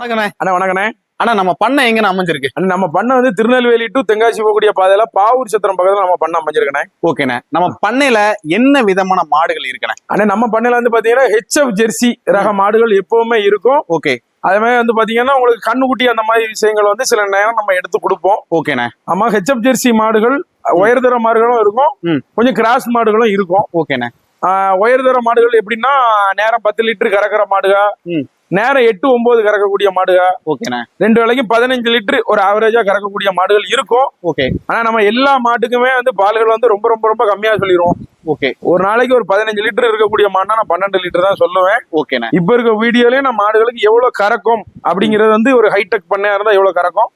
வணக்கண்ணே அண்ணா வணக்கண்ணே அண்ணா நம்ம பண்ணை எங்கன்னு அமைஞ்சிருக்கு? அண்ணா, நம்ம பண்ண வந்து திருநெல்வேலி டு தென்காசி போகக்கூடிய பாதையில பாவூர் சத்திரம் பக்கத்துல நம்ம பண்ண அமைஞ்சிருக்கண்ணே. ஓகேண்ணே. நம்ம பண்ணையில என்ன விதமான மாடுகள் இருக்குண்ணே? அண்ணா நம்ம பண்ணையில வந்து பாத்தீங்கன்னா ஹெச்எஃப் ஜெர்சி ரக மாடுகள் எப்பவுமே இருக்கும். ஓகே. அதே மாதிரி வந்து பாத்தீங்கன்னா உங்களுக்கு கண்ணுக்குட்டி அந்த மாதிரி விஷயங்கள் வந்து சில நேரம் நம்ம எடுத்து கொடுப்போம். ஓகேண்ணே. ஆமா ஹெச்எஃப் ஜெர்சி மாடுகள் உயர்தர மாடுகளும் இருக்கும். கொஞ்சம் கிராஸ் மாடுகளும் இருக்கும். ஓகேண்ணே. உயர்தர மாடுகள் எப்படின்னா நேரம் பத்து லிட்டர் கறக்கிற மாடுக. நேரம் எட்டு ஒன்பது கறக்கக்கூடிய மாடுக. ஓகேண்ணே ரெண்டு வேளைக்கும் பதினஞ்சு லிட்டர் ஒரு ஆவரேஜா கறக்கக்கூடிய மாடுகள் இருக்கும். ஓகே ஆனா நம்ம எல்லா மாட்டுக்குமே வந்து பால்கள் வந்து ரொம்ப ரொம்ப ரொம்ப கம்மியா சொல்லிடுவோம் ஓகே ஒரு நாளைக்கு ஒரு பதினஞ்சு லிட்டர் இருக்கக்கூடிய மாடுனா நான் பன்னெண்டு லிட்டர் தான் சொல்லுவேன். ஓகேண்ணே இப்ப இருக்க வீடியோலயே நம்ம மாடுகளுக்கு எவ்வளவு கறக்கும் அப்படிங்கிறது வந்து ஒரு ஹைடெக் பண்ணையா இருந்தா எவ்வளவு கறக்கும்.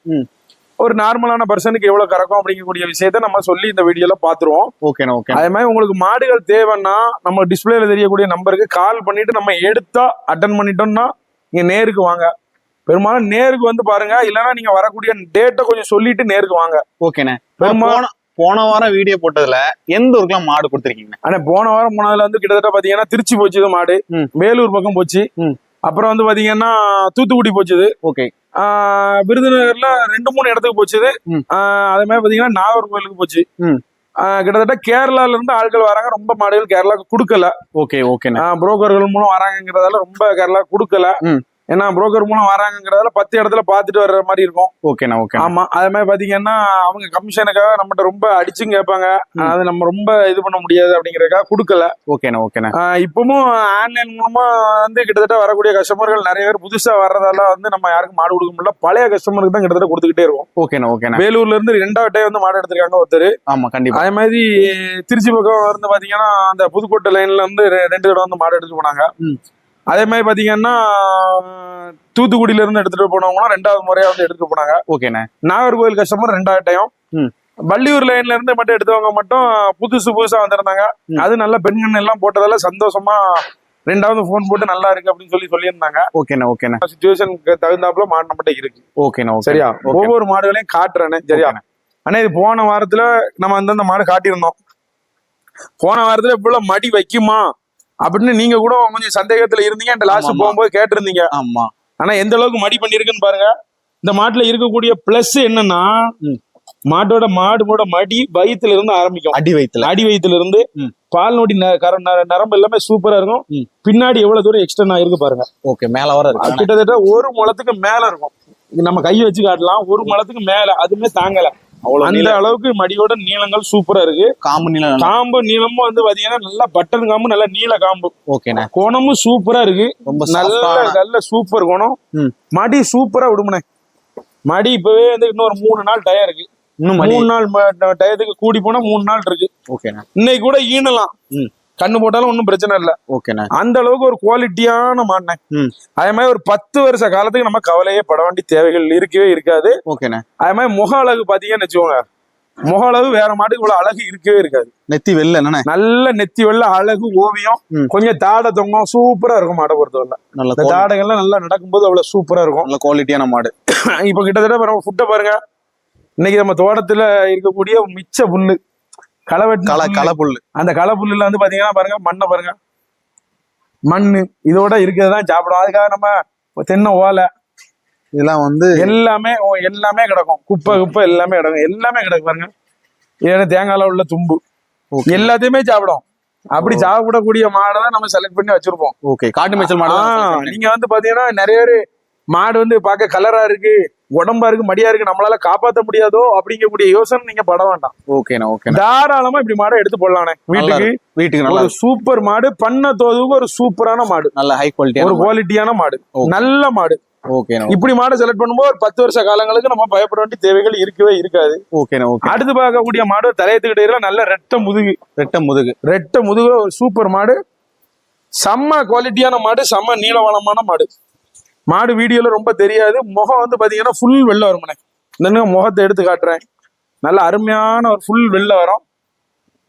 ஒரு நார்மலான பர்சனுக்கு எவ்வளவு கறக்கும் அப்படிங்கக்கூடிய விஷயத்த நம்ம சொல்லி இந்த வீடியோல பாத்துருவோம். ஓகேண்ணே ஓகே அதே மாதிரி உங்களுக்கு மாடுகள் தேவைன்னா நம்ம டிஸ்பிளேல தெரியக்கூடிய நம்பருக்கு கால் பண்ணிட்டு நம்ம எடுத்தா அட்டன் பண்ணிட்டோம்னா நீங்க நேருக்கு வாங்க. பெரும்பாலும் நேருக்கு வந்து பாருங்க இல்லைன்னா நீங்க வரக்கூடிய டேட்டை கொஞ்சம் சொல்லிட்டு நேருக்கு வாங்க. ஓகேண்ணே பெரும்பாலும் போன வாரம் வீடியோ போட்டதுல எந்த ஊருக்குலாம் மாடு கொடுத்துருக்கீங்க? ஆனா போன வாரம் போனதுல வந்து கிட்டத்தட்ட பாத்தீங்கன்னா திருச்சி போச்சுது மாடு. வேலூர் பக்கம் போச்சு. அப்புறம் வந்து பாத்தீங்கன்னா தூத்துக்குடி போச்சுது. ஓகே. விருதுநகர்ல ரெண்டு மூணு இடத்துக்கு போச்சுது. அதே மாதிரி பாத்தீங்கன்னா நாகர்கோவிலுக்கு போச்சு. ம். ஆஹ் கிட்டத்தட்ட கேரளால இருந்து ஆட்கள் வராங்க. ரொம்ப மாடுகள் கேரளாக்கு கொடுக்கல. ஓகே ஓகேண்ணே. புரோக்கர்கள் மூலம் வராங்கங்கிறதால ரொம்ப கேரளா கொடுக்கல. ஏன்னா புரோக்கர் மூலம் வராங்கங்கிறதால பத்து இடத்துல பாத்துட்டு வர்ற மாதிரி இருக்கும். ஓகேண்ணே ஓகே ஆமா அதே மாதிரி பாத்தீங்கன்னா அவங்க கமிஷனுக்காக நம்மகிட்ட ரொம்ப அடிச்சும் கேட்பாங்க. அது நம்ம ரொம்ப இது பண்ண முடியாது அப்படிங்கறதுக்காக கொடுக்கல. ஓகேண்ணே ஓகேண்ணே இப்பவும் ஆன்லைன் மூலமா வந்து கிட்டத்தட்ட வரக்கூடிய கஸ்டமர்கள் நிறைய பேர் புதுசா வர்றதால வந்து நம்ம யாருக்கும் மாடு கொடுக்க முடியல. பழைய கஸ்டமருக்கு தான் கிட்டத்தட்ட கொடுத்துக்கிட்டே இருக்கோம் ஓகேண்ணே ஓகேண்ணே வேலூர்ல இருந்து ரெண்டாவது டைம் வந்து மாடு எடுத்திருக்காங்க ஒருத்தர். ஆமா கண்டிப்பா. அதே மாதிரி திருச்சி பக்கம் வந்து பாத்தீங்கன்னா அந்த புதுக்கோட்டை லைன்ல ரெ- ரெண்டு தடவை வந்து மாடு எடுத்துட்டு போனாங்க. அதே மாதிரி பாத்தீங்கன்னா தூத்துக்குடியில இருந்து எடுத்துட்டு போனவங்களும் ரெண்டாவது முறையா வந்து எடுத்துட்டு போனாங்க. ஓகேண்ணே. நாகர்கோவில் கஸ்டமர் ரெண்டாவது டைம். வள்ளியூர் லைன்ல இருந்து மட்டும் எடுத்தவங்க மட்டும் புதுசு புதுசா வந்திருந்தாங்க. அது நல்ல பெண்கள் எல்லாம் போட்டதால சந்தோஷமா ரெண்டாவது ஃபோன் போட்டு நல்லா இருக்கு அப்படின்னு சொல்லி சொல்லியிருந்தாங்க. ஓகேண்ணே ஓகேண்ணே. சுச்சுவேஷனுக்கு தகுந்தாப்புல மாடு நம்மகிட்ட இருக்கு. ஓகேண்ணே ஓகே சரியா? ஒவ்வொரு மாடுகளையும் காட்டுறேனே சரியா? ஆனா இது போன வாரத்துல நம்ம அந்தந்த மாடு காட்டியிருந்தோம். போன வாரத்துல இவ்வளவு மடி வைக்குமா? அப்படின்னு நீங்க கூட கொஞ்சம் சந்தேகத்துல இருந்தீங்க. அந்த லாஸ்ட். போகும்போது கேட்டிருந்தீங்க. ஆமா. ஆனா எந்த அளவுக்கு மடி பண்ணிருக்குன்னு பாருங்க. இந்த மாட்டுல இருக்கக்கூடிய பிளஸ் என்னன்னா. மாட்டோட மாடுவோட மடி வயித்துல இருந்து ஆரம்பிக்கும். அடி வயித்துல. அடி வயித்துல இருந்து. பால் நோடி நரம்பு எல்லாமே சூப்பரா இருக்கும். பின்னாடி எவ்வளவு தூரம் எக்ஸ்டெண்ட் ஆயிருக்கு பாருங்க. ஓகே மேல வர கிட்டத்தட்ட ஒரு முளத்துக்கு மேல இருக்கும். நம்ம கை வச்சு காட்டலாம். ஒரு முளத்துக்கு மேல. அதுமே தாங்கல. அந்த. அளவுக்கு மடியோட நீளங்கள் சூப்பரா இருக்கு. காம்பு நீளம் காம்பு நீளமும் வந்து பாத்தீங்கன்னா நல்லா பட்டன் காம்பு நல்ல நீள காம்பு. ஓகேண்ணே குணமும் சூப்பரா இருக்கு. ரொம்ப நல்ல நல்ல சூப்பர் குணம். மடி சூப்பரா விடுமுனே மடி இப்பவே வந்து இன்னொரு மூணு நாள் டயம் இருக்கு. இன்னும் மூணு நாள் டயத்துக்கு கூடி போனா மூணு நாள் இருக்கு. ஓகேண்ணே இன்னைக்கு கூட ஈனலாம். கண்ணு போட்டாலும் ஒன்றும் பிரச்சனை இல்ல. ஓகேண்ணே அந்த அளவுக்கு ஒரு குவாலிட்டியான மாடினே ம். அதே மாதிரி ஒரு பத்து வருஷ காலத்துக்கு நம்ம கவலையே பட வேண்டிய தேவைகள் இருக்கவே இருக்காது. ஓகேண்ணே அதே மாதிரி முக அழகு பாத்தீங்கன்னு வச்சுக்கோங்க. முக அழகு வேற மாட்டுக்கு இவ்வளவு அழகு இருக்கவே இருக்காது. நெத்தி வெள்ள என்னண்ணே நல்ல நெத்தி வெள்ள அழகு ஓவியம். கொஞ்சம் தாடை தொங்கும் சூப்பரா இருக்கும் மாடை பொறுத்தவரை. நல்ல தாடைகள்லாம் நல்லா நடக்கும்போது அவ்வளவு சூப்பரா இருக்கும். நல்ல குவாலிட்டியான மாடு. இப்ப கிட்டத்தட்ட ஃபுட்டை பாருங்க. இன்னைக்கு நம்ம தோட்டத்துல இருக்கக்கூடிய மிச்ச புல்லு. களை களை புல்லு. களை புல்லு அந்த களை புல்லுல வந்து பாத்தீங்கன்னா பாருங்க மண்ணை பாருங்க. மண்ணு இதோட இருக்கிறது தான் சாப்பிடும். அதுக்காக நம்ம தென்னை ஓலை இதெல்லாம் வந்து எல்லாமே எல்லாமே கிடக்கும். குப்பை குப்பை எல்லாமே கிடக்கும். எல்லாமே கிடக்கு பாருங்க. ஏன்னா தேங்காயில உள்ள தும்பு. எல்லாத்தையுமே சாப்பிடும். அப்படி சாப்பிடக்கூடிய மாடை தான் நம்ம செலக்ட் பண்ணி வச்சிருப்போம். ஓகே. காட்டு மேய்ச்சல் மாடு நீங்க வந்து பாத்தீங்கன்னா நிறைய பேரு மாடு வந்து பார்க்க கலரா இருக்கு உடம்பா இருக்கு மடியா இருக்கு நம்மளால காப்பாத்த முடியாதோ அப்படிங்கக்கூடிய யோசனை நீங்க பட வேண்டாம். ஓகேண்ணே ஓகேண்ணே. தாராளமா இப்படி மாடை எடுத்து போடலானே வீட்டுக்கு வீட்டுக்கு நல்லா ஒரு சூப்பர் மாடு பண்ண தோதுக்கு ஒரு சூப்பரான மாடு. நல்ல ஹை ஒரு குவாலிட்டியான மாடு. நல்ல மாடு. இப்படி மாடை செலக்ட் பண்ணும்போது ஒரு பத்து வருஷ காலங்களுக்கு நம்ம பயப்பட வேண்டிய தேவைகள் இருக்கவே இருக்காது. ஓகேண்ணே ஓகே. அடுத்து பார்க்கக்கூடிய மாடு தலையத்துக்கிட்டே நல்ல ரெட்ட முதுகு. ரெட்ட முதுகு. ரெட்ட முதுகு ஒரு சூப்பர் மாடு. செம்ம குவாலிட்டியான மாடு செம்ம நீளவளமான மாடு. மாடு வீடியோல ரொம்ப தெரியாது. முகம் வந்து பாத்தீங்கன்னா ஃபுல் வெள்ளை வரும்ண்ணே இந்த முகத்தை எடுத்து காட்டுறேன். நல்ல அருமையான ஒரு ஃபுல் வெள்ளை வரும்.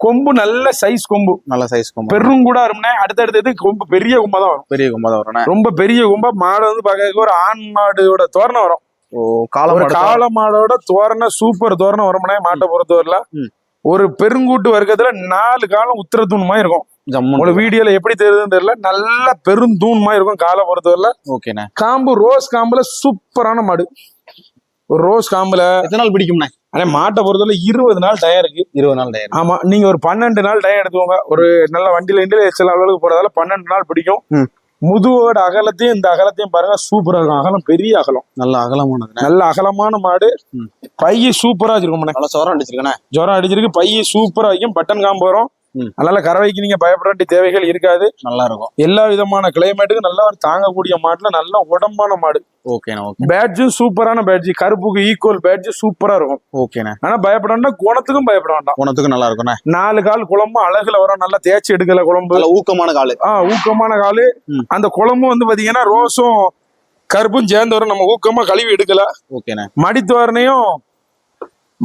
கொம்பு நல்ல சைஸ் கொம்பு. நல்ல சைஸ் கொம்பு. பெரும் கூட வரும்னே அடுத்தடுத்தது கொம்பு பெரிய கொம்பா தான் வரும். பெரிய கொம்பா தான் வரும்ண்ணே ரொம்ப பெரிய கொம்பா. மாடு வந்து பார்க்க ஒரு ஆண் மாடோட தோரணம் வரும். ஓ ஒரு காளை மாடோட தோரணம் சூப்பர் தோரணம் வரும்னே மாட்டை பொறுத்தவரையில. ஒரு பெருங்கூட்டு வர்க்கத்துல நாலு காலம் உத்தரத்தூண் மாதிரி இருக்கும். உங்களுக்கு வீடியோல எப்படி தெரியுதுன்னு தெரியல. நல்ல பெருந்தூண் மாதிரி இருக்கும் காலை பொறுத்தவரையில ஓகேண்ணே. காம்பு ரோஸ் காம்புல சூப்பரான மாடு. ஒரு ரோஸ் காம்புல எத்தனை நாள் பிடிக்கும்ண்ணே? ஆனா மாட்டை பொறுத்தவரை இருபது நாள் டயம் இருக்கு. இருபது நாள் டயர். ஆமா நீங்க ஒரு பன்னெண்டு நாள் டயம் எடுத்துக்கோங்க. ஒரு நல்ல வண்டியில இண்டியில சில அளவுக்கு போறதால பன்னெண்டு நாள் பிடிக்கும். முதுவோட அகலத்தையும் இந்த அகலத்தையும் பாருங்க சூப்பரா இருக்கும். அகலம் பெரிய அகலம். நல்ல அகலமானதுண்ணே. நல்ல அகலமான மாடு. பைய சூப்பரா வச்சிருக்கோம் நல்ல சோரம் அடிச்சிருக்கேண்ணே. ஜுரம் அடிச்சிருக்கு பைய சூப்பரா வைக்கும். பட்டன் காம்பு வரும். அதனால கறவைக்கு நீங்க பயப்பட வேண்டிய தேவைகள் இருக்காது. நல்லா இருக்கும் எல்லா விதமான கிளைமேட்டுக்கும் நல்லா தாங்கக்கூடிய மாட்டுல நல்ல உடம்பான மாடு. ஓகேண்ணே ஓகே. பேட்ஜும் சூப்பரான பேட்ஜ் கருப்புக்கு ஈக்குவல் பேட்ஜ் சூப்பரா இருக்கும். ஓகேண்ணே. ஆனா பயப்பட வேண்டாம் குணத்துக்கும் பயப்பட வேண்டாம். உனத்துக்கு நல்லா இருக்கும்ண்ணே நாலு கால் குழம்பு அழகுல வரும். நல்லா தேய்ச்சி எடுக்கல குழம்பு. ஊக்கமான காலு. ஆஹ் ஊக்கமான காலு. அந்த குழம்பும் வந்து பாத்தீங்கன்னா ரோஸும் கருப்பும் சேர்ந்து வரும். நம்ம ஊக்கமா கழுவி எடுக்கல. ஓகேண்ணே. மடித்தோரணையும்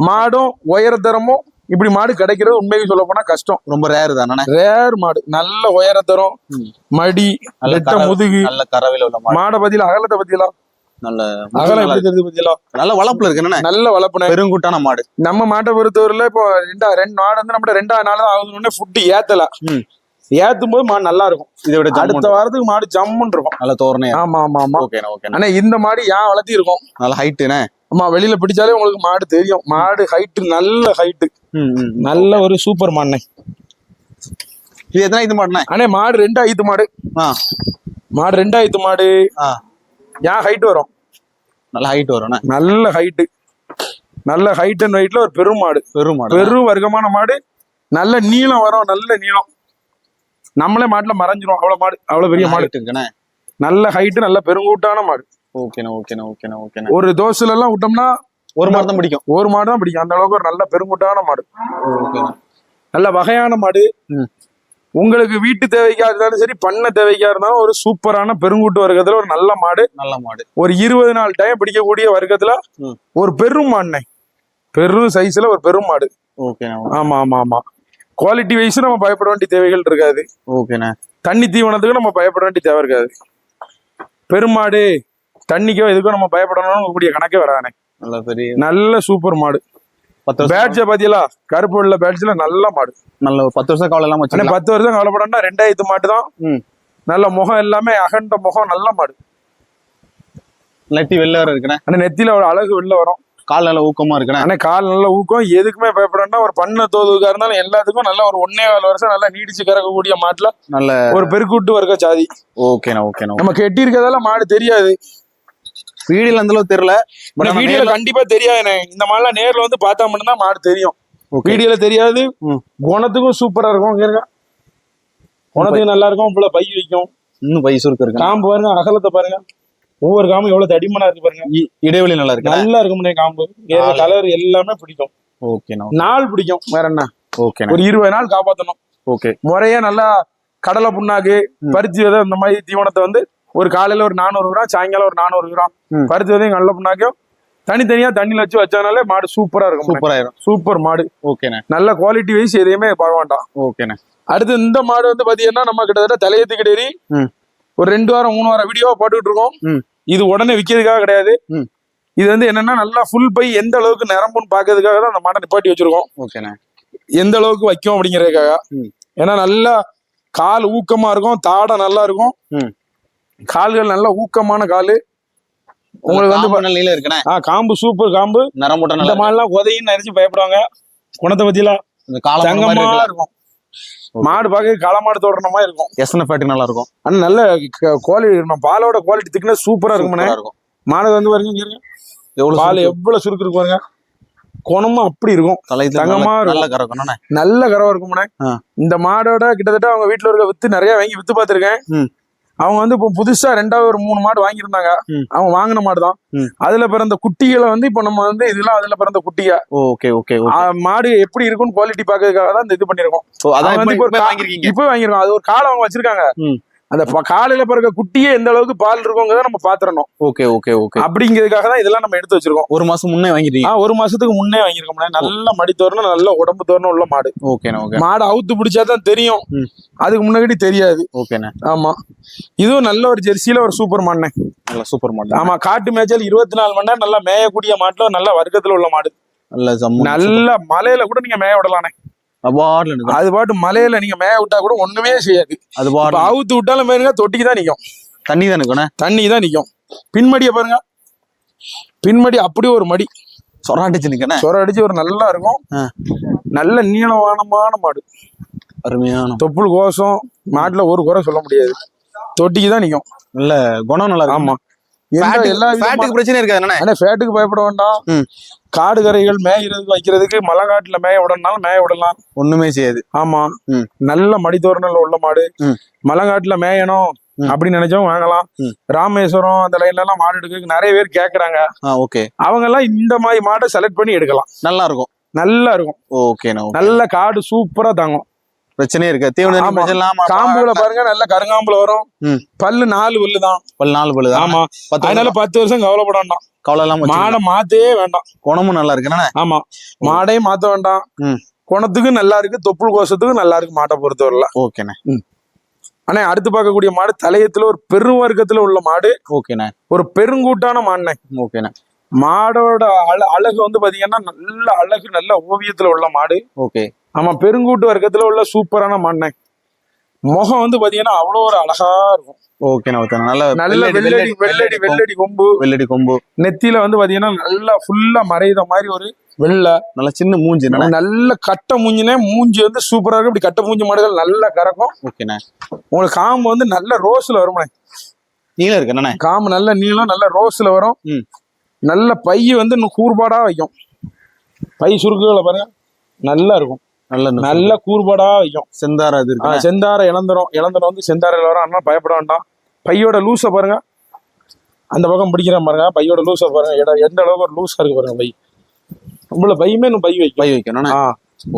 மாடும் உயரத்தரமும் இப்படி மாடு கிடைக்கிறது உண்மைக்கு சொல்ல போனா கஷ்டம். ரொம்ப ரேர் தானே ரேர் மாடு. நல்ல உயரத்தரம். மடி கறவை- முதுகு. நல்ல கறவையில உள்ள மாடு. பத்தியில அகலத்தை பத்தியலாம் நல்ல அகலம் எப்படி தெரியுது பத்தியலாம் நல்ல வளப்புல இருக்கு நல்ல வளர்ப்புன பெருங்குட்டான மாடு. நம்ம மாட்டை பொறுத்தவரையில இப்போ ரெண்டா ரெண்டு மாடு வந்து நம்ம ரெண்டாவது நாள் தான் ஆகுதுன்னு ஃபுட்டு ஏத்தல. ஏத்தும் போது மாடு நல்லா இருக்கும். இதை விட அடுத்த வாரத்துக்கு மாடு ஜம்முன்னு இருக்கும். நல்ல தோரணையா? ஆமா ஆமா ஆமா. ஓகேண்ணே ஓகேண்ணே. ஆனா இந்த மாடு ஏன் வளர்த்தி இருக்கும் நல்ல ஹைட்டுண்ணே ஆமா வெளியில பிடிச்சாலே உங்களுக்கு மாடு தெரியும். மாடு ஹைட் நல்ல ஹைட் ம் ம். நல்ல ஒரு சூப்பர் மாடுனே இது எத்தனை இது மாடுண்ணே? அண்ணே மாடு ரெண்டாயிரத்து மாடு. ஆ. மாடு ரெண்டாயிரத்து மாடு. ஆ. ஏன் ஹைட் வரும்? நல்ல ஹைட் வரும்ண்ணே. நல்ல ஹைட்டு நல்ல ஹைட் அண்ட் வெயிட்ல ஒரு பெரும் மாடு. பெரும் மாடு பெரும் வர்க்கமான மாடு. நல்ல நீளம் வரும் நல்ல நீளம். நம்மளே மாட்டுல மறைஞ்சிரும் அவ்வளவு மாடு அவ்வளவு பெரிய மாடு. நல்ல ஹைட் நல்ல பெருங்கூட்டான மாடு. ஓகேண்ணே ஓகேண்ணே ஓகேண்ணே ஓகேண்ணே. ஒரு தோசைல எல்லாம் விட்டோம்னா ஒரு மாடு தான் பிடிக்கும். ஒரு மாடு தான் பிடிக்கும். அந்த அளவுக்கு ஒரு நல்ல பெருங்கூட்டான மாடு. நல்ல வகையான மாடு. உங்களுக்கு வீட்டு தேவைக்கா இருந்தாலும் சரி பண்ண தேவைக்கா இருந்தாலும் ஒரு சூப்பரான பெருங்கூட்டு வர்க்கத்துல ஒரு நல்ல மாடு. நல்ல மாடு. ஒரு இருபது நாள் டைம் பிடிக்கக்கூடிய வர்க்கத்துல. ஒரு பெரும் மாடுனே பெரும் சைஸ்ல ஒரு பெரும் மாடு. ஆமா ஆமா ஆமா. குவாலிட்டி வைஸ் நம்ம பயப்பட வேண்டிய தேவைகள் இருக்காது. ஓகேண்ணே. தண்ணி தீவனத்துக்கு நம்ம பயப்பட வேண்டிய தேவை இருக்காது. பெருமாடு தண்ணிக்கோ எதுக்கோ நம்ம பயப்படணும்னு கூடிய கணக்கே வரானே நல்ல பெரிய நல்ல சூப்பர் மாடு. பத்து பேட்ஜை பாத்தீங்களா? கருப்பு உள்ள பேட்ஜ்ல நல்ல மாடு. நல்ல பத்து வருஷம் கவலை இல்லாம ஆனா வச்சுக்கலாம் பத்து வருஷம் கவலைப்படா ரெண்டாயிரத்து மாட்டு தான். நல்ல முகம் எல்லாமே அகண்ட முகம் நல்ல மாடு. லட்டி வெளில வேற இருக்குண்ணே. ஆனா நெத்தியில ஒரு அழகு வெளில வரும். கால் நல்ல ஊக்கமா இருக்குண்ணே. ஆனா கால் நல்ல ஊக்கம். எதுக்குமே பயப்படா ஒரு பண்ண தோதுக்கா இருந்தாலும் எல்லாத்துக்கும் நல்ல ஒரு ஒன்னே கால் வருஷம் நல்லா நீடிச்சு கறக்கக்கூடிய மாட்டுல நல்ல ஒரு பெருக்கூட்டு வர்க்க சாதி. ஓகேண்ணே ஓகேண்ணே நம்ம கெட்டி இருக்கிறதெல்லாம் மாடு தெரியாது. வீடியோல அந்த அளவுக்கு தெரியல. பட் வீடியோல கண்டிப்பா தெரியாதுண்ணே இந்த மாதிரிலாம் நேர்ல வந்து பார்த்தா மட்டும்தான் மாடு தெரியும். ஓகே வீடியோல தெரியாது. குணத்துக்கும் சூப்பரா இருக்கும். இருங்க. குணத்துக்கும் நல்லா இருக்கும். இவ்வளவு பை வைக்கும். இன்னும் பை சுருக்கு இருக்கு. காம்பு பாருங்க. அகலத்தை பாருங்க. ஒவ்வொரு காம்பும் எவ்வளவு தடிமனா இருக்கு பாருங்க. இடைவெளி நல்லா இருக்கு நல்லா இருக்கும்னே காம்பு. கலர் எல்லாமே பிடிக்கும். ஓகேண்ணா நாள் பிடிக்கும். வேற என்ன? ஓகேண்ணா ஒரு இருபது நாள் காப்பாத்தணும். ஓகே முறையா நல்லா கடலை புண்ணாக்கு. பருத்தி விதை இந்த மாதிரி தீவனத்தை வந்து ஒரு காலையில ஒரு நானூறு கிராம் சாயங்காலம் ஒரு நானூறு கிராம். பருத்தி விதையும் கடலை புண்ணாக்கும் தனித்தனியா தண்ணியில வச்சு வச்சானாலே மாடு சூப்பரா இருக்கும். சூப்பர் ஆயிரும். சூப்பர் மாடு. ஓகேண்ணே நல்ல குவாலிட்டி வைஸ் எதையுமே பார்க்க வேண்டாம் ஓகேண்ணே அடுத்து இந்த மாடு வந்து பாத்தீங்கன்னா நம்ம கிட்டத்தட்ட தலையத்துக்கு டேரி. ஒரு ரெண்டு வாரம் மூணு வாரம் வீடியோவா போட்டுக்கிட்டு இருக்கோம். இது உடனே விக்கிறதுக்காக கிடையாது. இது வந்து என்னன்னா நல்லா ஃபுல் பை எந்த அளவுக்கு நிரம்புன்னு பாக்குறதுக்காக தான் அந்த மாடை நிப்பாட்டி வச்சிருக்கோம். ஓகேண்ணே எந்த அளவுக்கு வைக்கும் அப்படிங்கறதுக்காக. ஏன்னா நல்லா கால் ஊக்கமா இருக்கும் தாடை நல்லா இருக்கும். கால்கள் நல்ல ஊக்கமான காலு. உங்களுக்கு வந்து காம்பு நல்ல நீளம் இருக்குண்ணே. ஆ காம்பு சூப்பர் காம்பு. நரம் போட்டா இந்த நல்லா மாடுலாம் உதையின்னு நினைச்சு பயப்படுவாங்க. குணத்தை பத்திலாம் இந்த காலம் இருக்கும். மாடு பார்க்க களமாடு தோடுற மாதிரி இருக்கும். எஸ்என்எஃப் ஃபேட்டு நல்லா இருக்கும் ஆனா நல்ல குவாலிட்டி நம்ம பாலோட குவாலிட்டி திக்னஸ் சூப்பரா இருக்கும்ண்ணே. இருக்கும். மாடு வந்து பாருங்க. எவ்வளவு பால். எவ்வளவு சுருக்கு இருக்கு பாருங்க. குணமும் அப்படி இருக்கும். தலையில தங்கமா நல்ல- இருக்கும். நல்ல கறவை இருக்கும்ண்ணே. இந்த மாடோட கிட்டத்தட்ட அவங்க வீட்டுல இருக்க வித்து நிறைய வாங்கி வித்து பார்த்திருக்கேன். ம். அவங்க வந்து இப்போ புதுசா ரெண்டாவது ஒரு மூணு மாடு வாங்கியிருந்தாங்க. அவங்க வாங்கின மாடு தான். அதுல பிறந்த குட்டிகளை வந்து இப்போ நம்ம வந்து இதெல்லாம் அதுல பிறந்த குட்டிக ஓகே ஓகே மாடு எப்படி இருக்கும்னு குவாலிட்டி பாக்குறதுக்காக தான் இந்த இது பண்ணிருக்கோம் இப்ப- வாங்கிருக்கோம் அது ஒரு காலம் அவங்க வச்சிருக்காங்க. அந்த காலையில பிறக்க குட்டியே எந்த அளவுக்கு பால் இருக்குங்கிறத நம்ம பாத்துறணும். Okay okay okay. அப்படிங்கிறதுக்காக தான் இதெல்லாம் நம்ம எடுத்து வச்சிருக்கோம். ஒரு மாசம் முன்னே வாங்கிட்டீங்க? ஆ ஒரு மாசத்துக்கு முன்னே வாங்கியிருக்கோம்னா நல்ல மடி தோரணம் நல்ல உடம்பு தோரணம் உள்ள மாடு. ஓகேண்ணே ஓகே. மாடு அவுத்து பிடிச்சா தான் தெரியும். அதுக்கு முன்னாடி தெரியாது. ஓகேண்ணே. ஆமா. இதுவும் நல்ல ஒரு ஜெர்சியில ஒரு சூப்பர் மாடுனே நல்ல சூப்பர் மாடல் ஆமா காட்டு மேய்ச்சல் இருபத்தி நாலு மணி நேரம் நல்லா மேயக்கூடிய மாட்டுல நல்ல வர்க்கத்துல உள்ள மாடு. நல்ல நல்ல மலையில கூட நீங்க மேய விடலானே நிக்கும். அது பாட்டு மலையில நீங்க மேய விட்டா கூட ஒண்ணுமே செய்யாது. அது பாட்டில் அவுத்து விட்டாலும் பாருங்க தொட்டிக்கு தான் நிக்கும். தண்ணி தான் நிக்கணும் தண்ணி தான் நிக்கும். பின்மடியை பாருங்க. பின்மடி அப்படி ஒரு மடி. சொராண்டிச்சு நிக்கணும் சொர அடிச்சு ஒரு நல்லா இருக்கும். நல்ல நீளவானமான மாடு. அருமையான தொப்புள் கோசம் மாட்டுல ஒரு குறை சொல்ல முடியாது. தொட்டிக்கு தான் நிக்கும். நல்ல குணம் நல்லா இருக்கு ஆமா. எல்லா- எல்லா விதமான- ஃபேட்டுக்கு பிரச்சனை இருக்காது ஆனா ஃபேட்டுக்கு பயப்பட வேண்டாம். காடு கரைகள் மேய்கிறதுக்கு வைக்கிறதுக்கு மலைக்காட்டுல மேய விடனாலும் மேய விடலாம். ஒண்ணுமே செய்யாது. ஆமா. நல்ல மடித்தோரணல் உள்ள மாடு. ம். மலைக்காட்டுல மேயணும். அப்படின்னு நினைச்சவங்க வாங்கலாம். ராமேஸ்வரம் அந்த லைன்ல எல்லாம் மாடு எடுக்கிறதுக்கு நிறைய பேர் கேக்குறாங்க. ஓகே. அவங்க எல்லாம் இந்த மாதிரி மாடை செலக்ட் பண்ணி எடுக்கலாம். நல்லா இருக்கும். நல்லா இருக்கும். ஓகே. நல்ல காடு சூப்பரா தாங்கும். பிரச்சனையே இருக்கு தீவன தண்ணி ஆமா. பிரச்சனை இல்லாம காம்புகளை பாருங்க நல்ல கருங்காம்புல வரும். பல்லு நாலு பல்லு தான். பல் நாலு பல்லு தான். ஆமா. அதனால பத்து வருஷம் கவலைப்பட வேண்டாம் கவலை இல்லாம மாடை மாத்தவே வேண்டாம். குணமும் நல்லா இருக்கு ஆமா. மாடையும் மாத்த வேண்டாம். குணத்துக்கும் நல்லா இருக்கு தொப்புள் கோசத்துக்கும் நல்லா இருக்கு மாட்டை பொறுத்தவரையில. ஓகேண்ணே. ஆனா அடுத்து பார்க்கக்கூடிய மாடு தலையத்துல ஒரு பெரும் வர்க்கத்துல உள்ள மாடு. ஓகேண்ணே. ஒரு பெருங்கூட்டான மாடுனே ஓகேண்ணே. மாடோட அழ அழகு வந்து பாத்தீங்கன்னா நல்ல அழகு நல்ல ஓவியத்துல உள்ள மாடு. ஓகே. ஆமா பெருங்கூட்டு வர்க்கத்துல உள்ள சூப்பரான மாடுனே முகம் வந்து பாத்தீங்கன்னா அவ்வளோ ஒரு அழகா இருக்கும். ஓகேண்ணே ஓகேண்ணே நல்ல நல்ல வெள்ளடி வெள்ளடி வெள்ளடி கொம்பு. வெள்ளடி கொம்பு. நெத்தியில வந்து பாத்தீங்கன்னா நல்லா ஃபுல்லா மறையுத மாதிரி ஒரு வெள்ளை. நல்ல சின்ன மூஞ்சி நல்ல கட்டை மூஞ்சினே மூஞ்சி வந்து சூப்பரா இருக்கும். இப்படி கட்டை மூஞ்சி மாடுகள் நல்லா கறக்கும். ஓகேண்ணே உங்களுக்கு காம்பு வந்து நல்ல ரோஸ்ல வரும்ண்ணே. நீளம் இருக்கு என்னண்ணே காம்பு நல்ல நீளம் நல்ல ரோஸ்ல வரும். ம். நல்ல பை வந்து இன்னும் கூர்பாடா வைக்கும். பை சுருக்குகளை பாருங்க. நல்லா இருக்கும். நல்ல நல்ல கூர்பாடா வைக்கும். செந்தார இது செந்தார இளந்தரம் இளந்தரம் வந்து செந்தாரையில் வரும் அதனால பயப்பட வேண்டாம். பையோட லூஸை பாருங்க. அந்த பக்கம் பிடிக்கிற பாருங்க. பையோட லூஸை பாருங்க. எந்த அளவுக்கு ஒரு லூஸா இருக்கு பாருங்க பை. நம்மள பையுமே இன்னும் பை வைக்கும். பை வைக்கணும்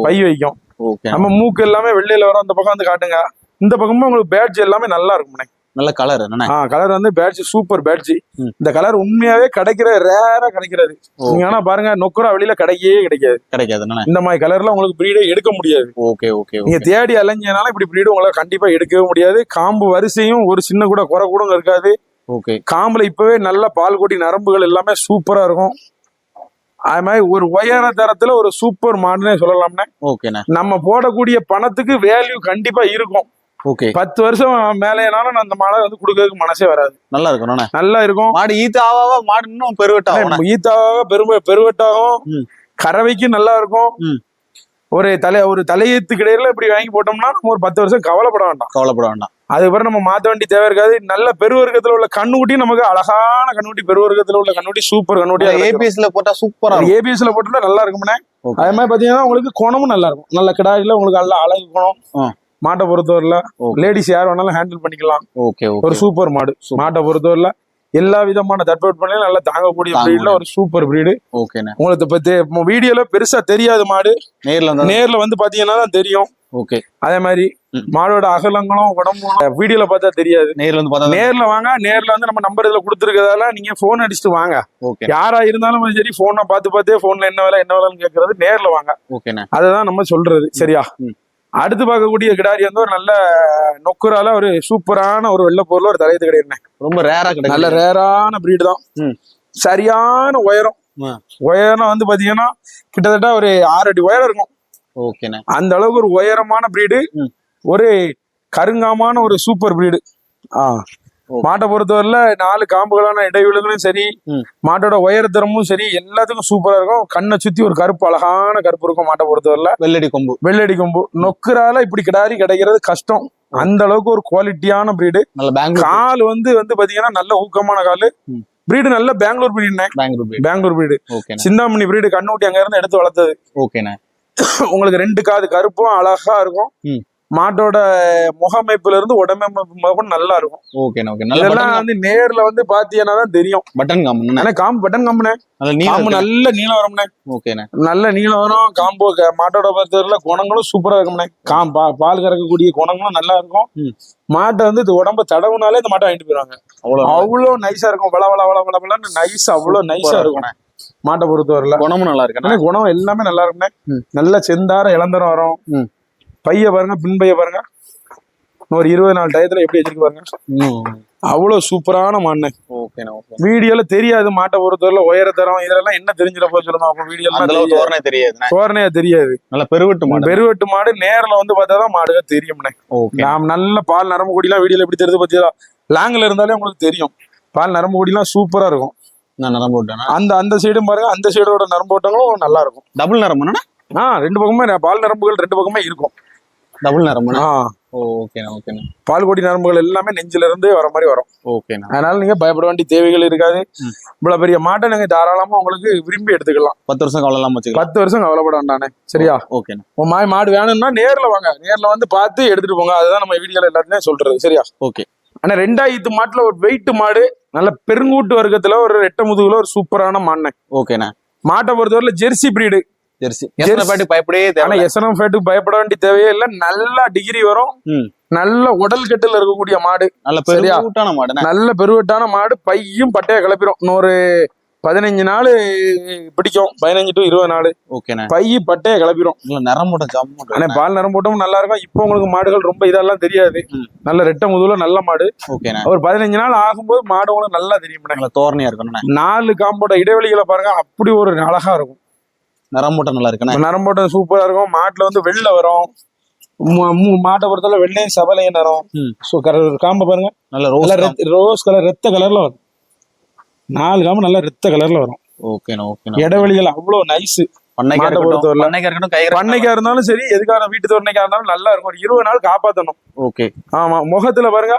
பை வைக்கும். ஓகே. நம்ம மூக்கு எல்லாமே வெள்ளையில வரும். அந்த பக்கம் வந்து காட்டுங்க. இந்த பக்கமும் உங்களுக்கு பேட்ஜ் எல்லாமே நல்லா இருக்கும் நல்ல கலர் என்னண்ணே? ஆ கலர் வந்து பேட்ஜ் சூப்பர் பேட்ஜ். இந்த கலர் உண்மையாவே கிடைக்கிற ரேரா கிடைக்கிறது. நீங்க ஆனா பாருங்க நொக்குரா வெளியில கிடைக்கவே கிடைக்காது. கிடைக்காது இந்த மாதிரி கலர்ல உங்களுக்கு பிரீடே எடுக்க முடியாது. ஓகே ஓகே நீங்க தேடி அலைஞ்சனால இப்படி பிரீடு உங்களால கண்டிப்பா எடுக்கவே முடியாது. காம்பு வரிசையும் ஒரு சின்ன கூட குறை கூட இருக்காது. ஓகே. காம்புல இப்பவே நல்ல பால் கொடி நரம்புகள் எல்லாமே சூப்பரா இருக்கும். அது மாதிரி ஒரு உயர தரத்துல ஒரு சூப்பர் மாடுனே சொல்லலாம்னா ஓகேண்ணே. நம்ம போடக்கூடிய பணத்துக்கு வேல்யூ கண்டிப்பா இருக்கும். ஓகே. பத்து வருஷம் மேலேனாலும் நான் அந்த மாடை வந்து கொடுக்கறதுக்கு மனசே வராது. நல்லா இருக்கணும்ண்ணே நல்லா இருக்கும். மாடு ஈத்து ஆவாவா மாடு இன்னும் பெருவெட்டா ஆகணும் ஈத்தாக பெருமை பெருவட்டாகும். ம். கறவைக்கு நல்லா இருக்கும். ஒரு தலை ஒரு தலையீத்து கிடையில இப்படி வாங்கி போட்டோம்னா நம்ம ஒரு பத்து வருஷம் கவலைப்பட வேண்டாம். கவலைப்பட வேண்டாம். அதுக்கப்புறம் நம்ம மாத்த வேண்டிய தேவை இருக்காது. நல்ல பெருவர்க்கத்துல உள்ள கண்ணுக்குட்டி நமக்கு அழகான கண்ணுக்குட்டி பெருவர்க்கத்துல உள்ள கண்ணுக்குட்டி சூப்பர் கண்ணுக்குட்டி ஏபிஎஸ்ல போட்டா சூப்பரா இருக்கும். ஏபிஎஸ்ல போட்டுட்டா நல்லா இருக்கும்னே. அதே மாதிரி பாத்தீங்கன்னா உங்களுக்கு குணமும் நல்லா இருக்கும். நல்ல கிடாயில உங்களுக்கு நல்ல அழகு குணம். மாட்டை பொறுத்தவரையில. லேடிஸ் யார் வேணாலும் ஹேண்டில் பண்ணிக்கலாம். ஓகே ஒரு சூப்பர் மாடு. மாட்டை பொறுத்தவரையில எல்லா விதமான தட்பவெப்பநிலையும் நல்லா தாங்கக்கூடிய. பிரீட்ல ஒரு சூப்பர் பிரீடு ஓகேண்ணே உங்களுக்கு பத்தி வீடியோல பெருசா தெரியாது மாடு. நேர்ல நேர்ல வந்து பாத்தீங்கன்னா தான் தெரியும். ஓகே அதே மாதிரி. மாடோட அகலங்களும் உடம்பும் வீடியோல பார்த்தா தெரியாது. நேர்ல வந்து பார்த்தா நேர்ல வாங்க நேர்ல வந்து நம்ம நம்பர் இதுல கொடுத்துருக்கதால நீங்க போன் அடிச்சுட்டு வாங்க. ஓகே யாரா இருந்தாலும் சரி போனை பார்த்து பார்த்தே போன்ல என்ன வேலை என்ன வேலைன்னு கேட்கறது நேர்ல வாங்க. ஓகேண்ணே அதுதான் நம்ம சொல்றது சரியா. அடுத்து பார்க்கக்கூடிய கிடாரி வந்து ஒரு நல்ல நொக்குறால ஒரு சூப்பரான ஒரு வெள்ளை பொருள் ஒரு தலையத்து கிடையாது ரொம்ப ரேரா கிடைக்கும் நல்ல ரேரான பிரீடு தான். சரியான உயரம். உயரம் வந்து பாத்தீங்கன்னா கிட்டத்தட்ட ஒரு ஆறு அடி உயரம் இருக்கும் ஓகேண்ணே அந்த அளவுக்கு ஒரு உயரமான பிரீடு. ஒரு கருங்காமான ஒரு சூப்பர் பிரீடு ஆ. மாட்டை பொறுத்தவரையில நாலு காம்புகளான இடைவெளிகளும் சரி. மாட்டோட உயரத்தரமும் சரி எல்லாத்துக்கும் சூப்பரா இருக்கும். கண்ணை சுத்தி ஒரு கருப்பு அழகான கருப்பு இருக்கும் மாட்டை பொறுத்தவரையில. வெள்ளடி கொம்பு. வெள்ளடி கொம்பு. நொக்குறால இப்படி கிடாரி கிடைக்கிறது கஷ்டம். அந்த அளவுக்கு ஒரு குவாலிட்டியான பிரீடு கால் வந்து வந்து பாத்தீங்கன்னா நல்ல ஊக்கமான கால். பிரீடு நல்ல Bangalore breed Bangalore. Bangalore breed Chintamani breed கண்ணுட்டி அங்க இருந்து எடுத்து வளர்த்தது. ஓகேண்ணே உங்களுக்கு ரெண்டு காது கருப்பும் அழகா இருக்கும். மாட்டோட முகமைப்புல இருந்து முதற்கொண்டு நல்லா இருக்கும் ஓகே நல்ல இதெல்லாம் வந்து நேர்ல வந்து பாத்தீங்கன்னா தான் தெரியும் பட்டன் காம்பு காம்பு பட்டன் காம்புனே காம்பு நல்ல நீளம் வரும்னே ஓகேண்ணே நல்ல நீளம் வரும். காம்பு மாட்டோட பொறுத்தவரையில குணங்களும் சூப்பரா இருக்கும்னே காம் பால் கறக்கக்கூடிய குணங்களும் நல்லா இருக்கும். மாட்டை வந்து இது உடம்ப தடவுனாலே இந்த மாட்டை வாங்கிட்டு போயிருவாங்க அவ்வளவு நைஸா இருக்கும். வள வள வள வள வளன்னு நைஸ் அவ்வளவு நைஸா இருக்கும். மாட்டை பொறுத்தவரையில. குணமும் நல்லா இருக்கு குணம் எல்லாமே நல்லா இருக்கும்னே ம். நல்ல செந்தார இளந்தரம் வரும். பைய பாருங்க பின் பைய பாருங்க. ஒரு இருபது நாள் டயத்துல எப்படி வச்சிருக்கு பாருங்க. அவ்வளவு சூப்பரான மாடு ஓகேண்ணா ஓகே வீடியோல தெரியாது மாட்டை பொறுத்தவரை உயர தரம் இதெல்லாம் என்ன தெரிஞ்சிட போய் சொல்லுங்க அப்ப அளவு தோரணை தெரியாதுண்ணே தோரணையா தெரியாது. நல்ல பெருவெட்டு மாடு. பெருவெட்டு மாடு நேர்ல வந்து பார்த்தாதான் மாடுக தெரியும்ண்ணே நாம் நல்ல பால் நரம்பு கொடிலாம் வீடியோல எப்படி தெரியுது பத்தியா? லாங்கில் இருந்தாலே உங்களுக்கு தெரியும். பால் நரம்பு கொடிலாம் சூப்பரா இருக்கும். நான் நரம்பு விட்டேண்ணா அந்த அந்த சைடும் பாருங்க அந்த சைடோட நரம்பு ஓட்டங்களும் நல்லா இருக்கும். டபுள் நரம்புண்ணா ஆ ரெண்டு பக்கமே பால் நரம்புகள் ரெண்டு பக்கமே இருக்கும். டபுள் நரம்புண்ணா? ஆ. ஓகேண்ணா ஓகேண்ணா பால் கொடி நரம்புகள் எல்லாமே நெஞ்சில இருந்து வர மாதிரி வரும். ஓகேண்ணா அதனால நீங்க பயப்பட வேண்டிய தேவைகள் இருக்காது. இவ்வளவு பெரிய மாட்டை நீங்க தாராளமா உங்களுக்கு விரும்பி எடுத்துக்கலாம். பத்து வருஷம் கவலை இல்லாம வச்சுக்கலாம். பத்து வருஷம் கவலைப்பட வேண்டானே சரியா? ஓகேண்ணா உன் மாய் மாடு வேணும்னா நேர்ல வாங்க. நேர்ல வந்து பார்த்து எடுத்துட்டு போங்க. அதுதான் நம்ம வீடியோல எல்லாத்தையும் சொல்றது. சரியா? ஓகே ஆனா ரெண்டாயிரத்து மாட்டுல ஒரு வெயிட் மாடு நல்ல பெருங்கூட்டு வர்க்கத்துல ஒரு ரெட்டை முதுகுல ஒரு சூப்பரான மாண்ணை ஓகேண்ணா மாட்டை பொறுத்தவரையில ஜெர்சி பிரீடு. ஜெர்சி பாட்டி எஸ்என்எம் ஃபேட்டுக்கு பயப்பட வேண்டிய தேவையே இல்ல. நல்லா டிகிரி வரும். நல்ல உடல் கெட்டுல இருக்கக்கூடிய மாடு. நல்ல? பெருவூட்டான மாடுண்ணா. நல்ல பெருவெட்டான மாடு. பையும் பட்டைய கிளப்பிடும் இன்னொரு பதினஞ்சு நாள் பிடிக்கும். பதினஞ்சு டு இருபது நாள். ஓகேண்ணா. பை பட்டைய கிளப்பிடும் நரம்போட ஜம்மு ஆனா பால் நரம் போட்டும் நல்லா இருக்கும். இப்போ உங்களுக்கு மாடுகள் ரொம்ப இதெல்லாம் தெரியாது. நல்ல ரெட்டை முதுகுல நல்ல மாடு. ஓகேண்ணா. ஒரு பதினஞ்சு நாள் ஆகும்போது மாடு உங்களுக்கு நல்லா தெரியும் தோரணையா இருக்கணும்ண்ணா. நாலு காம்போட இடைவெளிகளை பாருங்க. அப்படி ஒரு அழகா இருக்கும். நரம்போட்ட நல்லா இருக்குண்ணா. நரம்போட்டம் சூப்பரா இருக்கும். மாட்டுல வந்து வெள்ளை வரும். மாட்டை பொறுத்தவரை வெள்ளையும் சபலையும் நிறம். ஸோ காம்பை பாருங்க. நல்ல ரோஸ் ரோஸ் கலர் ரத்த கலர்ல வரும். நாலு காம்பு நல்லா ரத்த கலர்ல வரும். ஓகேண்ணா ஓகேண்ணா இடைவெளிகள் அவ்வளவு நைஸ் பண்ணைக்கா மாட்டை இருக்கட்டும் பொறுத்தவரையில. பண்ணைக்கா இருந்தாலும் சரி எதுக்கான வீட்டு தோரணைக்கா இருந்தாலும் நல்லா இருக்கும். ஒரு இருபது நாள் காப்பாத்தணும். ஓகே ஆமா முகத்துல பாருங்க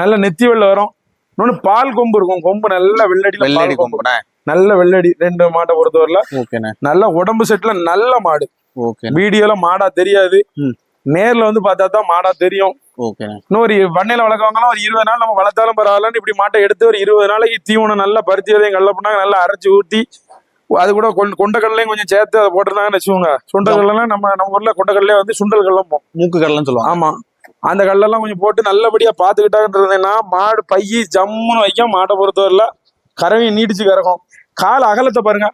நல்ல நெத்தி வெள்ளை வரும். இன்னொன்னு பால் கொம்பு இருக்கும். கொம்பு நல்ல வெள்ளடி கொம்பு. கொம்புண்ணா. நல்ல வெள்ளடி ரெண்டு மாட்டை பொறுத்தவரையில. ஓகேண்ணா நல்ல உடம்பு செட்ல நல்ல மாடு. ஓகேண்ணா வீடியோல மாடா தெரியாது. நேர்ல வந்து பார்த்தா தான் மாடா தெரியும். இன்னும் ஒரு பண்ணையில வளர்க்கவங்கலாம் ஒரு இருபது நாள் நம்ம வளர்த்தாலும் பரவாயில்லன்னு இப்படி மாட்டை எடுத்து ஒரு இருபது நாளைக்கு தீவனம் நல்லா பருத்தி விதையும் பண்ணாங்க நல்லா அரைச்சு ஊத்தி அது கூட கொண்ட கொண்டக்கடலையும் கொஞ்சம் சேர்த்து அதை போட்டிருந்தாங்கன்னு வச்சுக்கோங்க. சுண்டல்கள்லாம் நம்ம நம்ம ஊர்ல கொண்டக்கடலையே வந்து சுண்டல் கடலாம் மூக்கு கடலைன்னு சொல்லுவாங்க. ஆமா. அந்த கல்லெல்லாம் கொஞ்சம் போட்டு நல்லபடியா பாத்துக்கிட்டாங்கன்றதுனா மாடு பையி ஜம்முன்னு வைக்கும். மாட்டை பொறுத்தவரையில கறவையும் நீடிச்சு கறக்கும். கால் அகலத்தை பாருங்க.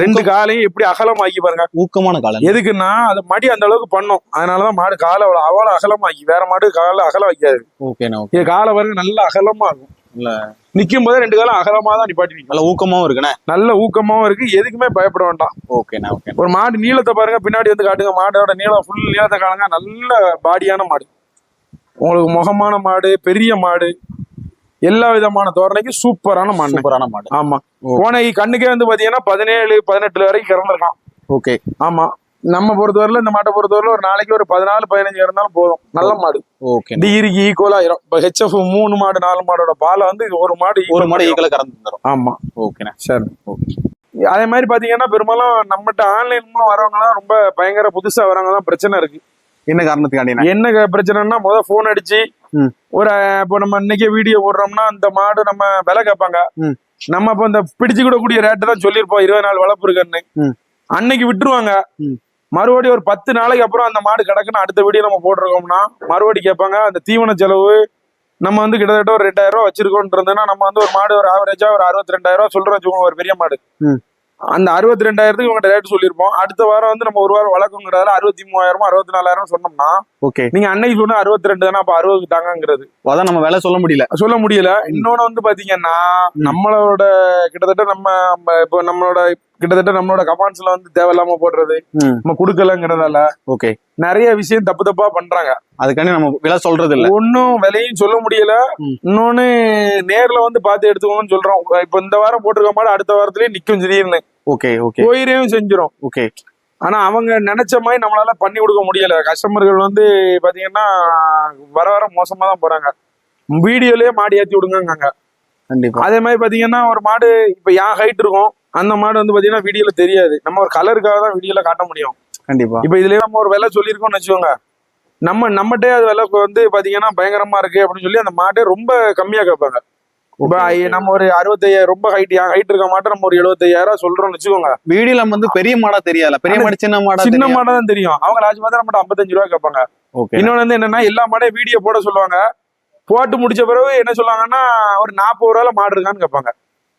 ரெண்டு காலையும் எப்படி அகலமாக்கி பாருங்க. ஊக்கமான காலம் எதுக்குன்னா அது மடி அந்த அளவுக்கு பண்ணும். அதனாலதான் மாடு காலை அவ்வளவு அவ்வளவு அகலமாக்கி வேற மாடு காலை அகலம் வைக்காது. ஓகேண்ணா ஓகே. இது காலை பாருங்க நல்ல அகலமா இருக்கும் இல்ல. நிக்கும் போதே ரெண்டு காலம் அகலமா தான் நிப்பாட்டி நிக்கும் நல்ல ஊக்கமாவும் இருக்குண்ணே. நல்ல ஊக்கமாவும் இருக்கு. எதுக்குமே பயப்பட வேண்டாம். ஓகேண்ணா ஓகே ஒரு மாடு நீளத்தை பாருங்க பின்னாடி வந்து காட்டுங்க. மாடோட நீளம் ஃபுல் நீளத்தை காணுங்க. நல்ல பாடியான மாடு. உங்களுக்கு முகமான மாடு பெரிய மாடு. எல்லா விதமான தோரணைக்கும் சூப்பரான மாடு சூப்பரான மாடு ஆமா. ஓ. கோனைக்கு கண்ணுக்கே வந்து பாத்தீங்கன்னா பதினேழு பதினெட்டு வரைக்கும் இறந்துருக்கான் ஓகே. ஆமா. நம்ம பொறுத்தவரையில இந்த மாட்டை பொறுத்தவரையில ஒரு நாளைக்கு ஒரு பதினாலு பதினஞ்சு இருந்தாலும் போதும். நல்ல மாடு. ஓகே. டிகிரிக்கு ஈக்குவலா ஆயிரும் இப்ப ஹெச்எஃப் மூணு மாடு நாலு மாடோட பாலை வந்து ஒரு மாடு ஒரு மாடு. ஈக்கல கறந்து தரும் ஆமா. ஓகேண்ணா. சரி. ஓகே. அதே மாதிரி பாத்தீங்கன்னா பெரும்பாலும் நம்மகிட்ட ஆன்லைன் மூலம் வரவங்க ரொம்ப பயங்கர புதுசா வரவங்க தான் பிரச்சனை இருக்கு. என்ன காரணத்துக்காண்டிண்ணா? என்ன பிரச்சனைன்னா முத போன் அடிச்சு. ஒரு இப்போ நம்ம இன்னைக்கே வீடியோ போடுறோம்னா அந்த மாடு நம்ம விலை கேட்பாங்க. நம்ம இப்போ இந்த பிடிச்சு கூட கூடிய ரேட்டு தான் சொல்லியிருப்போம் இருபது நாள் வளர்ப்பு இருக்குன்னு. அன்னைக்கு விட்டுருவாங்க. மறுபடியும் ஒரு பத்து நாளைக்கு அப்புறம் அந்த மாடு கிடக்குன்னு அடுத்த வீடியோ நம்ம போட்டிருக்கோம்னா மறுபடி கேட்பாங்க அந்த தீவன செலவு நம்ம வந்து கிட்டத்தட்ட ஒரு ரெண்டாயிரம் ரூபா வச்சிருக்கோன்றதுன்னா நம்ம வந்து ஒரு மாடு ஒரு ஆவரேஜா ஒரு அறுபத்தி ரெண்டாயிரம் ரூபா சொல்றோம் ஒரு பெரிய மாடு. அந்த அறுபத்தி ரெண்டாயிரத்துக்கு உங்கள்கிட்ட ரேட் சொல்லியிருப்போம். அடுத்த வாரம் வந்து நம்ம ஒரு வாரம் வழக்கங்கிறதால அறுபத்தி மூவாயிரம் அறுபத்தி நாலாயிரம் சொன்னோம்னா ஓகே நீங்க அன்னைக்கு சொன்ன அறுபத்தி ரெண்டு தானே அப்ப அறுபது தாங்கங்கிறது. அதான் நம்ம வேலை சொல்ல முடியல. சொல்ல முடியல. இன்னொன்னு வந்து பாத்தீங்கன்னா. நம்மளோட கிட்டத்தட்ட நம்ம இப்போ நம்மளோட கிட்டத்தட்ட நம்மளோட கமாண்ட்ஸ்ல வந்து தேவையில்லாம போடுறது நம்ம கொடுக்கலங்கிறதால ஓகே. நிறைய விஷயம் தப்பு தப்பா பண்றாங்க. அதுக்காண்டி நம்ம விலை சொல்றது இல்ல ஒன்னும் விலையும் சொல்ல முடியல. இன்னொன்னு நேர்ல வந்து பார்த்து எடுத்துக்கோங்கன்னு சொல்றோம். இப்ப இந்த வாரம் போட்டிருக்க மாடு அடுத்த வாரத்திலேயே நிக்கும் திடீர்னு. Okay okay. கோயிலையும் செஞ்சிரும். ஓகே. ஆனா அவங்க நினைச்ச மாதிரி நம்மளால பண்ணி கொடுக்க முடியல. கஸ்டமர்கள் வந்து பாத்தீங்கன்னா வர வர மோசமா தான் போறாங்க. வீடியோலயே மாடு ஏத்தி விடுங்கங்க கண்டிப்பா. அதே மாதிரி பாத்தீங்கன்னா ஒரு மாடு இப்ப என் ஹைட் இருக்கும். அந்த மாடு வந்து பாத்தீங்கன்னா வீடியோல தெரியாது. நம்ம ஒரு கலருக்காக தான் வீடியோல காட்ட முடியும். கண்டிப்பா. இப்ப இதுலயே நம்ம ஒரு விலை சொல்லியிருக்கோம்னு வச்சுக்கோங்க. நம்ம நம்மகிட்டே அது விலை வந்து பாத்தீங்கன்னா பயங்கரமா இருக்கு அப்படின்னு சொல்லி அந்த மாட்டே ரொம்ப கம்மியா கேட்பாங்க. நம்ம ஒரு அறுபத்தையாயிரம் ரொம்ப ஹைட் ஹைட் இருக்க மாட்டோம் நம்ம ஒரு எழுபத்தையாயிரம் சொல்றோம்னு வச்சுக்கோங்க. வீடியோல நம்ம வந்து பெரிய மாடா தெரியல பெரிய மாடு சின்ன மாடா சின்ன மாடா தான் தெரியும். அவங்க லாஸ்ட் பார்த்தா நம்மகிட்ட ஐம்பத்தஞ்சு ரூபா கேட்பாங்க. இன்னொன்னு வந்து என்னன்னா எல்லா மாடையும் வீடியோ போட சொல்லுவாங்க. போட்டு முடிச்ச பிறகு என்ன சொல்லுவாங்கன்னா ஒரு நாற்பது ரூபால மாடு இருக்கான்னு கேட்பாங்க.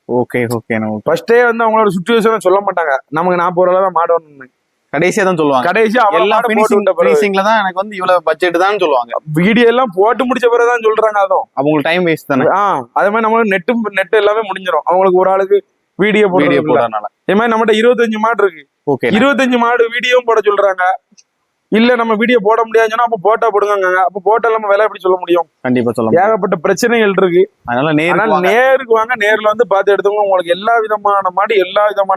ஓகே ஓகே ஓகே ஃபர்ஸ்டே வந்து அவங்களோட சுச்சுவேஷன் சொல்ல மாட்டாங்க. நமக்கு நாற்பது ரூபா தான் மாடு வரணும்னு. கடைசியா தான் சொல்லுவாங்க. கடைசியா எல்லா மாடு போட்டு பினிஷிங் விட்ட பிறகு பினிஷிங்ல தான் எனக்கு வந்து இவ்வளவு பட்ஜெட் தான் சொல்லுவாங்க. வீடியோ எல்லாம் போட்டு முடிச்ச பிறகுதான் சொல்றாங்க அதுவும். அவங்களுக்கு டைம் வேஸ்ட் தானே. ஆ அதே மாதிரி நம்மளுக்கு நெட்டும் நெட் எல்லாமே முடிஞ்சிடும் அவங்களுக்கு ஒரு ஆளுக்கு வீடியோ வீடியோ போடுறது போடுறதுனால. இதே மாதிரி நம்மகிட்ட இருபத்தஞ்சு மாடு இருக்கு. ஓகே இருபத்தஞ்சு மாடு வீடியோவும் போட சொல்றாங்க. இல்ல நம்ம வீடியோ போட முடியாதுன்னு சொன்னா அப்ப போட்டா போடுங்க அப்ப போட்டா நம்ம விலை எப்படி சொல்ல முடியும் கண்டிப்பா சொல்ல. ஏகப்பட்ட பிரச்சனைகள் இருக்கு அதனால நேருக்கு வாங்க. நேர்ல வந்து பார்த்து எடுத்தவங்க உங்களுக்கு எல்லா விதமான மாடு எல்லா விதமான